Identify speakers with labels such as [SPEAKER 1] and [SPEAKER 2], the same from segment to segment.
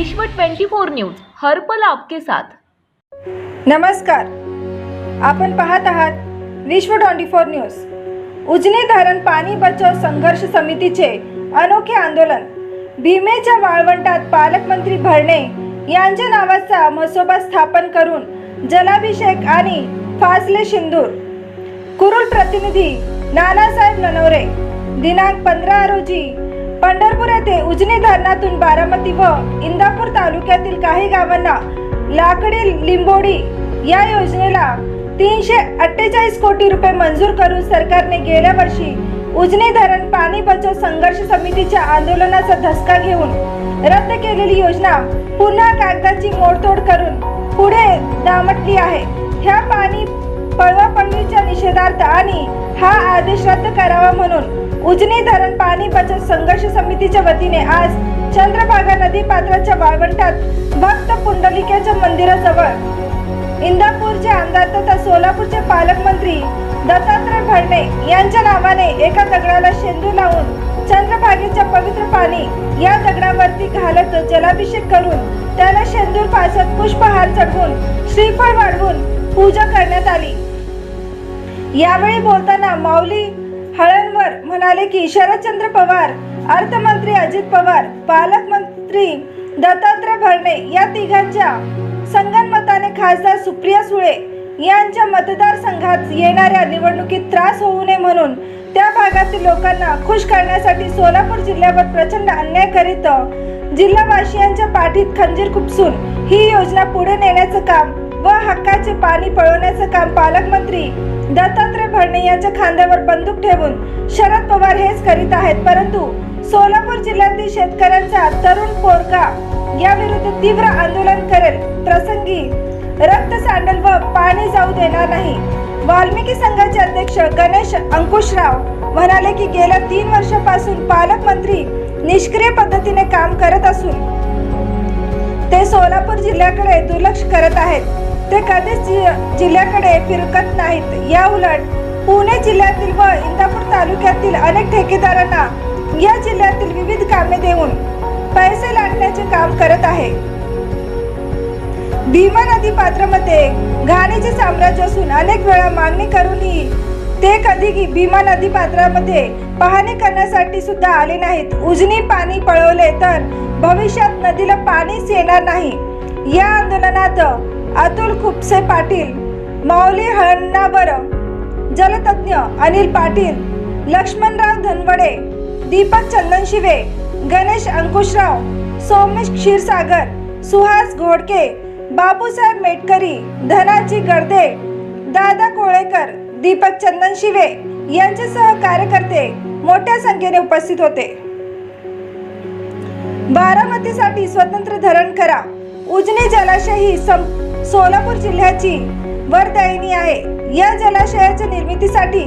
[SPEAKER 1] विश्व 24 न्यूज हर्पल आपके साथ.
[SPEAKER 2] नमस्कार. आपण पाहत आहात विश्व ट्वेंटी फोर न्यूज. उजनी धरण पाणी बचाव संघर्ष समितीचे अनोखे आंदोलन. भीमेच्या वाळवंटात पालकमंत्री भरणे यांच्या नावाचा मसोबा स्थापन करून जलाभिषेक आणि फासले शिंदूर कुरुल प्रतिनिधी नानासाहेब ननवरे दिनांक पंधरा रोजी पंढरपूर येथे उजनी धरणातून बारामती व इंदापूर तालुक्यातील काही गावांना लाकडी लिंबोडी या योजनेला तीनशे अठ्ठेचाळीस कोटी रुपये मंजूर करून सरकारने गेल्या वर्षी उजनी धरण पाणी बचत संघर्ष समितीच्या आंदोलनाचा धसका घेऊन रद्द केलेली योजना पुन्हा कागदाची मोडतोड करून पुढे दामटली आहे. ह्या पाणी पळवापळवीच्या निषेधार्थ आणि हा आदेश रद्द करावा म्हणून उजनी धरण पाणी बचत संघर्ष समितीच्या वतीने आज चंद्रभागा नदी पात्राच्या वाळवंटात भक्त पुंडलिकेच्या मंदिराजवळ इंदापूरचे आमदार तथा सोलापूरचे पालकमंत्री दत्तात्रय भरणे यांच्या नावाने एका दगडाला शेंदू लावून चंद्रभागेच्या पवित्र पाणी या दगडावरती घालत जलाभिषेक करून त्याला शेंदूर पासत पुष्पहार चढवून श्रीफळ वाढवून पूजा करण्यात आली. यावेळी बोलताना माऊली हळणवर म्हणाले की शरदचंद्र पवार अर्थमंत्री अजित पवार पालकमंत्री दत्तात्रय भरणे या तिघांच्या संगनमताने खासदार सुप्रिया सुळे यांच्या मतदारसंघात येणाऱ्या निवडणुकीत त्रास होऊ नये म्हणून त्या भागातील लोकांना खुश करण्यासाठी सोलापूर जिल्ह्यावर प्रचंड अन्याय करीत जिल्हावासियांच्या पाठीत खंजीर खुपसून ही योजना पुढे नेण्याचं काम व हक्काचे पाणी पळवण्याचं काम पालकमंत्री दत्तात्रय भरणे यांच्या खांद्यावर बंदूक ठेवून शरद पवार हेच करीत आहेत. परंतु सोलापूर जिल्ह्यातील शेतकऱ्यांचा तरुण पोरगा याविरुद्ध तीव्र आंदोलन करेल. प्रसंगी रक्त सांडल व पाणी जाऊ देणार नाही. वाल्मिकी संघाचे अध्यक्ष गणेश अंकुशराव म्हणाले की गेल्या तीन वर्षापासून पालकमंत्री निष्क्रिय पद्धतीने काम करत असून ते सोलापूर जिल्ह्याकडे दुर्लक्ष करत आहेत. ते कधीच जिल्ह्याकडे फिरकत नाहीत. या उलट पुणे जिल्ह्यातील व इंदापूर तालुक्यातील अनेक ठेकेदारांना या जिल्ह्यातील विविध कामे देऊन पैसे लाटण्याचे काम करत आहे. भीमा नदी पात्रामध्ये घाणीचे साम्राज्य असून अनेक वेळा मागणी करूनही ते कधीही भीमा नदी पात्रामध्ये पाहणी करण्यासाठी सुद्धा आले नाहीत. उजनी पाणी पळवले तर भविष्यात नदीला पाणीच येणार नाही. या आंदोलनात अतुल खुपसे पाटील माऊली हळणावर जलतज्ञ अनिल पाटील लक्ष्मणराव धनवडे दीपक चंदन शिवे गणेश अंकुशराव सौमेश क्षीरसागर सुहास घोडके बापूसाहेब मेटकरी धनाजी गर्दे दादा कोळेकर दीपक चंदन शिवे यांच्यासह कार्यकर्ते मोठ्या संख्येने उपस्थित होते. बारामतीसाठी स्वतंत्र धरण करा. उजनी जलाशय ही सं- सोलापूर जिल्ह्याची वरदायिनी आहे. या जलाशयाच्या निर्मितीसाठी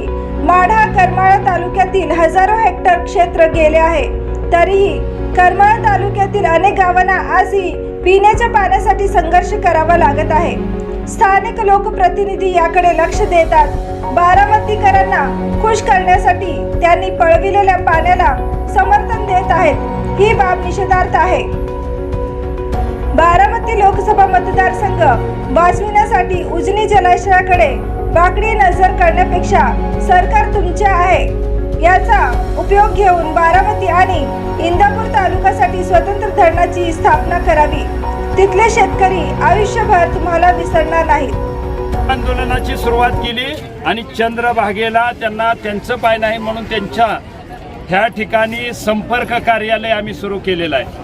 [SPEAKER 2] माढा करमाळा तालुक्यातील हजारो हेक्टर क्षेत्र गेले आहे. तरीही करमाळा तालुक्यातील अनेक गावांना आजही पिण्याच्या पाण्यासाठी संघर्ष करावा लागत आहे. स्थानिक लोकप्रतिनिधी याकडे लक्ष देतात. बारामतीकरांना खुश करण्यासाठी त्यांनी पळविलेल्या पाण्याला समर्थन देत आहेत. ही बाब निषेधार्थ आहे. मतदारसंघ वाचविण्यासाठी उजनी जलाशयाकडे बाकडी नजर करण्यापेक्षा सरकार तुमचे आहे. याचा उपयोग घेऊन बारामती आणि इंदापूर तालुक्यासाठी स्वतंत्र धरणाची स्थापना करावी. तिथले शेतकरी आयुष्यभर तुम्हाला विसरणार नाहीत.
[SPEAKER 3] आंदोलनाची सुरुवात केली आणि चंद्रभागेला त्यांना त्यांचं पाय नाही म्हणून त्यांच्या ह्या ठिकाणी संपर्क कार्यालय आम्ही सुरू केलेलं आहे.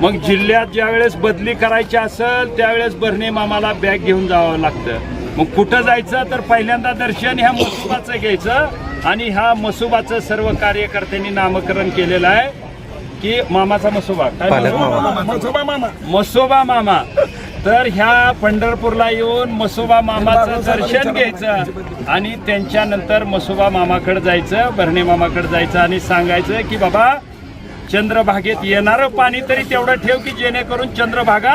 [SPEAKER 3] मग जिल्ह्यात ज्यावेळेस बदली करायची असेल त्यावेळेस बर्णे मामाला बॅग घेऊन जावं लागतं. मग कुठं जायचं? तर पहिल्यांदा दर्शन ह्या मसुबाचं घ्यायचं आणि ह्या मसुबाचं सर्व कार्यकर्त्यांनी नामकरण केलेलं आहे की मामाचा मसुबा. काय मसुबा? मसोबा मामा. तर ह्या पंढरपूरला येऊन मसोबा मामाचं दर्शन घ्यायचं आणि त्यांच्यानंतर मसोबा मामाकडे जायचं भरणे मामाकडे जायचं आणि सांगायचं की बाबा चंद्रभागेत येणारं पाणी तरी तेवढं ठेव की जेणेकरून चंद्रभागा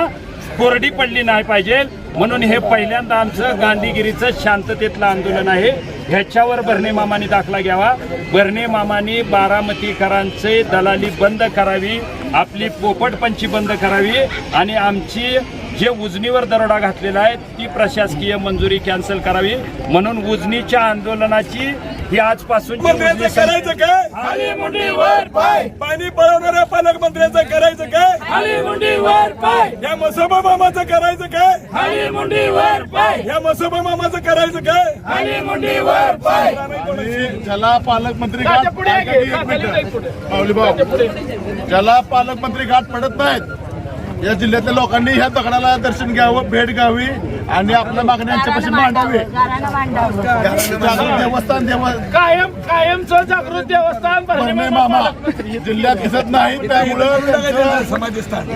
[SPEAKER 3] कोरडी पडली नाही पाहिजे. म्हणून हे पहिल्यांदा आमचं गांधीगिरीचं शांततेतलं आंदोलन आहे. ह्याच्यावर बर्णे मामानी दाखला घ्यावा. बर्णे मामानी बारामतीकरांचे दलाली बंद करावी. आपली पोपटपंची बंद करावी. आणि आमची जे उजनीवर दरोडा घातलेला आहे ती प्रशासकीय मंजुरी कॅन्सल करावी. म्हणून उजनीच्या आंदोलनाची ही आजपासून
[SPEAKER 4] करायचं काय?
[SPEAKER 3] खाली मुंडीवर पाय.
[SPEAKER 4] पाणी पळवणाऱ्या पालकमंत्र्याचं करायचं काय?
[SPEAKER 3] खाली मुंडीवर पाय.
[SPEAKER 4] या मसोबा मामाचं करायचं काय?
[SPEAKER 3] खाली मुंडीवर पाय.
[SPEAKER 4] या मसोबा मामाचं करायचं काय?
[SPEAKER 3] खाली मुंडीवर पाय.
[SPEAKER 5] आणि ज्याला पालकमंत्री भाऊ ज्याला पालकमंत्री गाठ पडत नाहीत. या जिल्ह्यातल्या लोकांनी ह्या दगडाला दर्शन घ्यावं भेट घ्यावी आणि आपल्या मागण्या यांच्यापाशी मांडावी. जागृत देवस्थान देव
[SPEAKER 3] कायम कायमचं जागृत देवस्थान
[SPEAKER 5] भरणे मामा जिल्ह्यात दिसत नाही त्यामुळं
[SPEAKER 4] समाधीस्थान.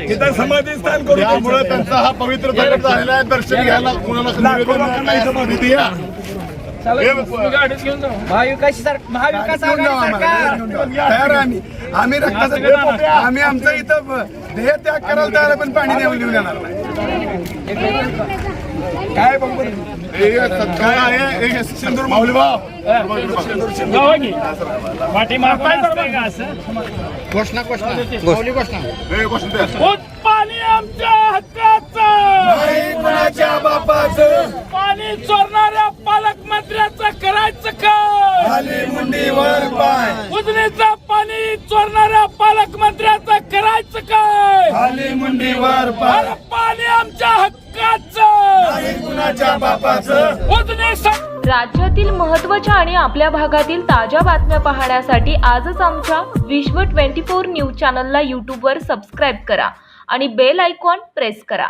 [SPEAKER 4] इथं समाधीस्थान करू
[SPEAKER 5] त्यामुळं त्यांचा हा पवित्र दगड झालेला आहे दर्शन घ्यायला कुणाला. हे
[SPEAKER 6] महाविकास महाविकास आघाडी सरकार
[SPEAKER 4] तयार आहे आम्ही रक्ताचं आम्ही आमचं इथं देह त्याग करायला तयार पण पाणी देऊन लिहून येणार नाही. काय बघ.
[SPEAKER 5] हे सत्कार आहे? हे सिंदूर माऊली भाऊ
[SPEAKER 3] घोषणा
[SPEAKER 5] घोषणा. माऊली घोषणा. हे घोषणा द्या.
[SPEAKER 3] पाणी आमच्या हक्काचं.
[SPEAKER 4] नाही कुणाच्या बापाचं.
[SPEAKER 3] पाणी चोरणाऱ्या पालकमंत्र्याचं करायचं काय
[SPEAKER 4] खाली मुंडीवर पाय.
[SPEAKER 3] उजनीचं चोरणाऱ्या पालकमंत्र्याचं करायचं काय?
[SPEAKER 4] मुंडीवर
[SPEAKER 3] अरे पाणी आमच्या हक्काचं.
[SPEAKER 4] कुणाच्या बापाचं.
[SPEAKER 3] उजनी स-
[SPEAKER 1] राज्यातील महत्त्वाच्या आणि आपल्या भागातील ताज्या बातम्या पाहण्यासाठी आजच आमच्या विश्व ट्वेंटी फोर न्यूज चॅनलला यूट्यूबवर सबस्क्राईब करा आणि बेल आयकॉन प्रेस करा.